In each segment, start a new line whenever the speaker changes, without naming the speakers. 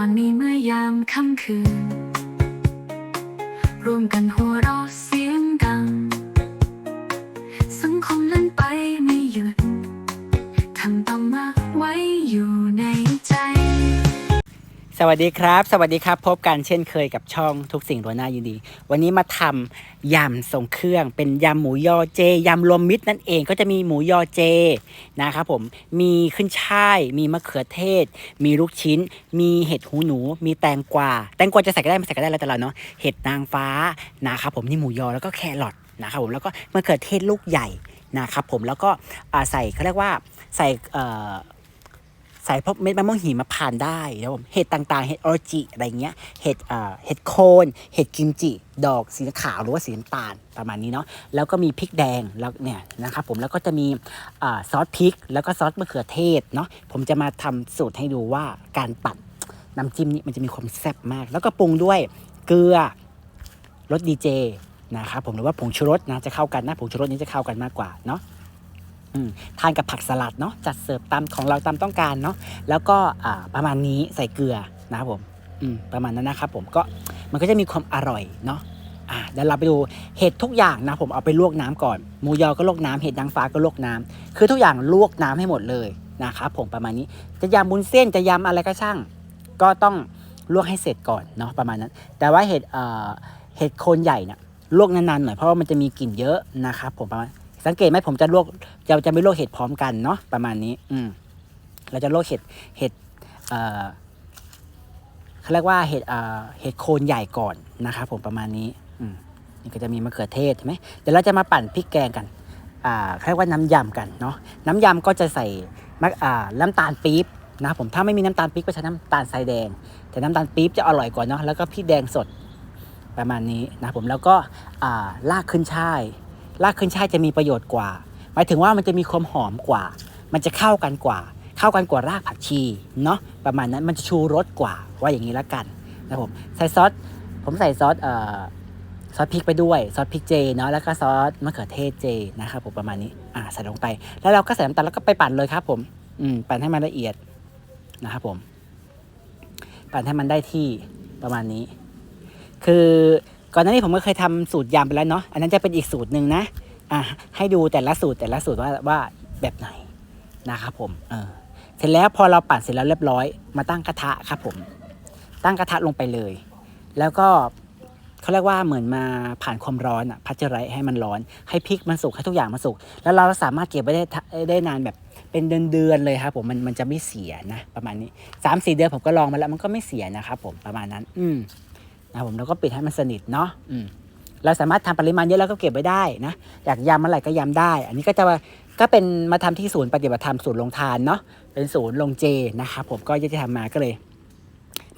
อนนี้เมื่อยามค่ำคืนรวมกันหัวเราะเสียงดัง สังคมเล่นไปไม่หยุดทำต้องมาไว้อยู่
สวัสดีครับ สวัสดีครับ พบกันเช่นเคยกับช่องทุกสิ่งล้วหน้ายินดี วันนี้มาทำยำทรงเครื่อง เป็นยำหมูยอเจยำรวมมิตรนั่นเองก็จะมีหมูยอเจนะครับผมมีขึ้นช่าย มีมะเขือเทศ มีลูกชิ้น มีเห็ดหูหนู มีแตงกวาแตงกวาจะใส่ก็ได้ไม่ใส่ก็ได้แล้วแต่เราเนาะเห็ดนางฟ้านะครับผมนี่หมูยอแล้วก็แครอทนะครับผมแล้วก็มะเขือเทศลูกใหญ่นะครับผมแล้วก็ใส่เขาเรียกว่าใส่ เอ่อใส่พวกเม็ดมะม่วงหิมพานได้นะครับผมเห็ดต่างๆ เห็ดออจิอะไรเงี้ย เห็ดเอ่อเห็ดโคน เห็ดกิมจิ ดอกสีขาวหรือว่าสีน้ำตาลประมาณนี้เนาะ แล้วก็มีพริกแดงแล้วเนี่ยนะครับผม แล้วก็จะมีอ่าซอสพริก แล้วก็ซอสมะเขือเทศเนาะ ผมจะมาทำสูตรให้ดูว่าการปั่นน้ำจิ้มนี่มันจะมีความแซ่บมาก แล้วก็ปรุงด้วยเกลือรสดีเจนะครับผมหรือว่าผงชูรสนะจะเข้ากันนะผงชูรสนี้จะเข้ากันมากกว่าเนาะ ทานกับผักสลัดเนาะจัดเสิร์ฟตามของเราตามต้องการเนาะแล้วก็ประมาณนี้ใส่เกลือนะครับผมมประมาณนั้นนะครับผมก็มันก็จะมีความอร่อยเนาะอ่าเดี๋ยวเราไปดูเห็ดทุกอย่างนะผมเอาไปลวกน้ำก่อนหมูยอก็ลวกน้ำเห็ดนางฟ้าก็ลวกน้ำคือทุกอย่างลวกน้ำให้หมดเลยนะครับผมประมาณนี้จะยำบุญเส้นจะยำอะไรก็ช่าง ก็ต้องลวกให้เสร็จก่อนเนาะประมาณนั้น แต่ว่าเห็ดเอ่อเห็ดโคนใหญ่เนี่ยลวกนานๆหน่อยเพราะว่ามันจะมีกลิ่นเยอะนะครับผมประมาณ สังเกตไหมผมจะลวกจะจะไม่ลวกเห็ดพร้อมกันเนาะประมาณนี้ อืมเราจะลวกเห็ดเห็ดเอ่อเขาเรียกว่าเห็ดเอ่อเห็ดโคนใหญ่ก่อนนะครับผมประมาณนี้ อืมนี่ก็จะมีมะเขือเทศใช่ไหมเดี๋ยวเราจะมาปั่นพริกแกงกันอ่าเขาเรียกว่าน้ำยำกันเนาะน้ำยำก็จะใส่มะอ่าน้ำตาลปี๊บนะครับผมถ้าไม่มีน้ำตาลปี๊บก็ใช้น้ำตาลทรายแดง แต่น้ำตาลปี๊บจะอร่อยกว่าเนาะแล้วก็พริกแดงสดประมาณนี้นะครับผมแล้วก็อ่าลากขึ้นช่าย ลากขึ้นช่ายจะมีประโยชน์กว่า หมายถึงว่ามันจะมีความหอมกว่า มันจะเข้ากันกว่า เข้ากันกว่ารากผักชีเนาะประมาณนั้นมันจะชูรสกว่าว่าอย่างนี้ละกันนะครับผมใส่ซอสผมใส่ซอสเอ่อซอสพริกไปด้วยซอสพริกเจเนาะแล้วก็ซอสมะเขือเทศเจนะครับผมประมาณนี้อ่าใส่ลงไป แล้วเราก็ใส่น้ำตาลแล้วก็ไปปั่นเลยครับ ผมอืมปั่นให้มันละเอียดนะครับผม ปั่นให้มันได้ที่ประมาณนี้ คือ ก่อนหน้านี้ผมก็เคยทำสูตรยำไปแล้วเนาะอันนั้นจะเป็นอีกสูตรหนึ่งนะอะให้ดูแต่ละสูตรแต่ละสูตรว่าว่าแบบไหนนะครับผมเออเสร็จแล้วพอเราปั่นเสร็จแล้วเรียบร้อย มาตั้งกระทะครับผม ตั้งกระทะลงไปเลย แล้วก็เขาเรียกว่าเหมือนมาผ่านความร้อนอะพัชไรให้มันร้อน ให้พริกมันสุกให้ทุกอย่างมันสุก แล้วเราสามารถเก็บไว้ได้ได้นานแบบเป็นเดือนๆเลยครับผมมันมันจะไม่เสียนะ ประมาณนี้สามสี่เดือนผมก็ลองมาแล้วมันก็ไม่เสียนะครับผมประมาณนั้น อืม นะครับผมแล้วก็ปิดให้มันสนิทเนาะอืมเราสามารถทำปริมาณเยอะแล้วก็เก็บไว้ได้นะอยากยำเมื่อไหร่ก็ยำได้ อันนี้ก็จะว่าก็เป็นมาทำที่ศูนย์ปฏิบัติธรรมศูนย์ลงทานเนาะเป็นศูนย์ลงเจนะครับผมก็จะทำมาก็เลย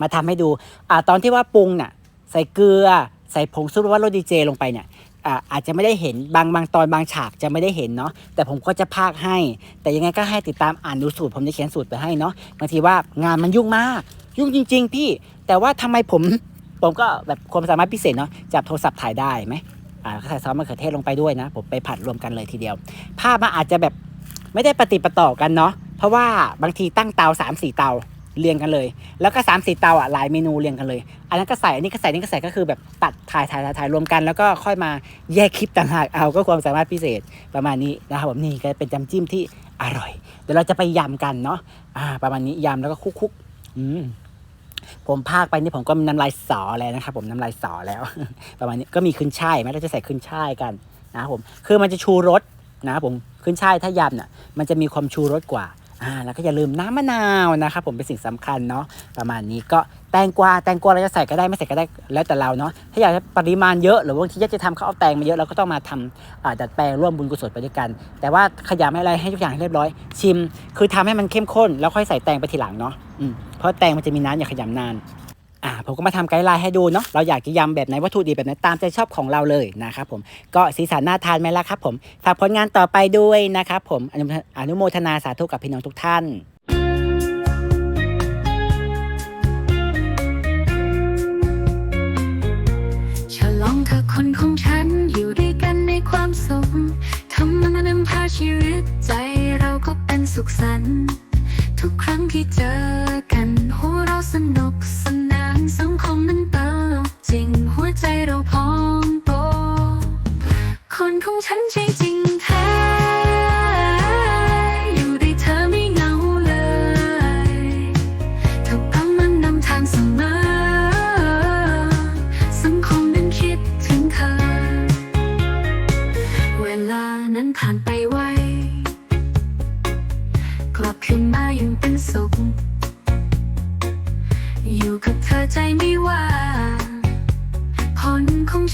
มาทำให้ดูอ่าตอนที่ว่าปรุงน่ะใส่เกลือใส่ผงซูหรือว่าโรสดีเจลงไปเนี่ยอ่าอาจจะไม่ได้เห็นบางบางตอนบางฉากจะไม่ได้เห็นเนาะแต่ผมก็จะพากให้ แต่ยังไงก็ให้ติดตามอ่านดูสูตร ผมจะเขียนสูตรไปให้เนาะบางทีว่างานมันยุ่งมาก ยุ่งจริง ๆ พี่ แต่ว่าทำไมผม ผมก็แบบความสามารถพิเศษเนาะจับโทรศัพท์ถ่ายได้ไหมอ่าก็ใส่ซอสมะเขือเทศลงไปด้วยนะ ผมไปผัดรวมกันเลยทีเดียว ภาพมันอาจจะแบบไม่ได้ปฏิปต่อกันเนาะเพราะว่าบางทีตั้งเตาสามสี่เตาเรียงกันเลย แล้วก็สามสี่เตาอะหลายเมนูเรียงกันเลย อันนั้นก็ใส่อันนี้ก็ใส่อันนี้ก็ใส่ก็คือแบบตัดถ่ายถ่ายถ่ายถ่ายรวมกัน แล้วก็ค่อยมาแยกคลิปต่างหากเอาก็ความสามารถพิเศษประมาณนี้นะครับผมนี่ก็เป็นจำจิ้มที่อร่อย เดี๋ยวเราจะไปยำกันเนาะอ่าประมาณนี้ยำแล้วก็คุกคุกๆอืม ผมพากไปนี่ผมก็น้ำลายสอแล้วนะครับผมน้ำลายสอแล้ว ประมาณนี้ก็มีขึ้นช่ายไหมเราจะใส่ขึ้นช่ายกันนะครับผมคือมันจะชูรสนะครับผมขึ้นช่ายถ้ายำน่ะมันจะมีความชูรสกว่าอ่าแล้วก็อย่าลืมน้ำมะนาวนะครับผมเป็นสิ่งสำคัญเนาะประมาณนี้ก็แตงกวาแตงกวาเราจะใส่ก็ได้ไม่ใส่ก็ได้แล้วแต่เราเนาะถ้าอยากปริมาณเยอะหรือบางทีอยากจะทำเขาเอาแตงมาเยอะเราก็ต้องมาทำอ่าดัดแปลงร่วมบุญกุศลไปด้วยกัน แต่ว่าขยำให้อะไรให้ทุกอย่างให้เรียบร้อย ชิม คือทำให้มันเข้มข้น แล้วค่อยใส่แตงไปทีหลังเนาะอืม เพราะแตงมันจะมีน้ำอย่าขยำนานอ่าผมก็มาทำไกด์ไลน์ให้ดูเนาะเราอยากจะยำแบบไหนวัตถุดิบแบบไหนตามใจชอบของเราเลยนะครับผมก็สีสันน่าทานไหมล่ะครับผมฝากผลงานต่อไปด้วยนะครับผมอนุอนุโมทนาสาธุกับพี่น้องทุกท่าน
ฉลองเธอคนของ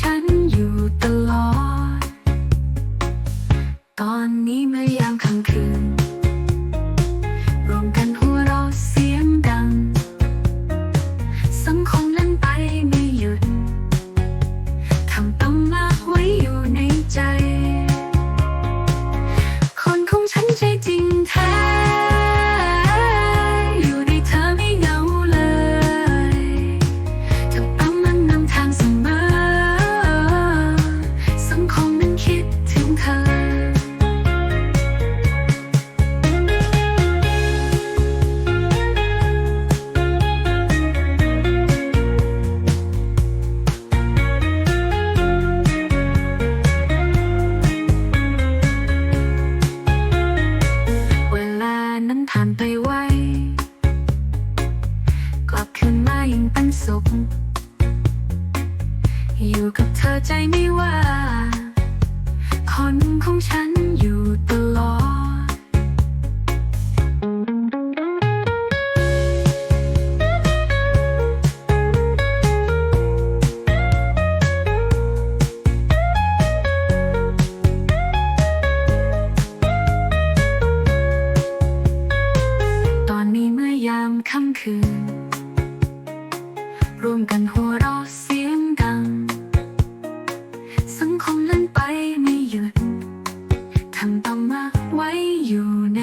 ฉันอยู่ตลอด ตอนนี้ไม่อย ไปไวกลับคืนมายังเป็นสุข อยู่กับเธอใจไม่ว่า คนของฉันอยู่ตลอด คืนรวมกันหัวเราะเสียงดัง สังคมเล่นไปไม่หยุดทำต้องมาไว้อยู่ใน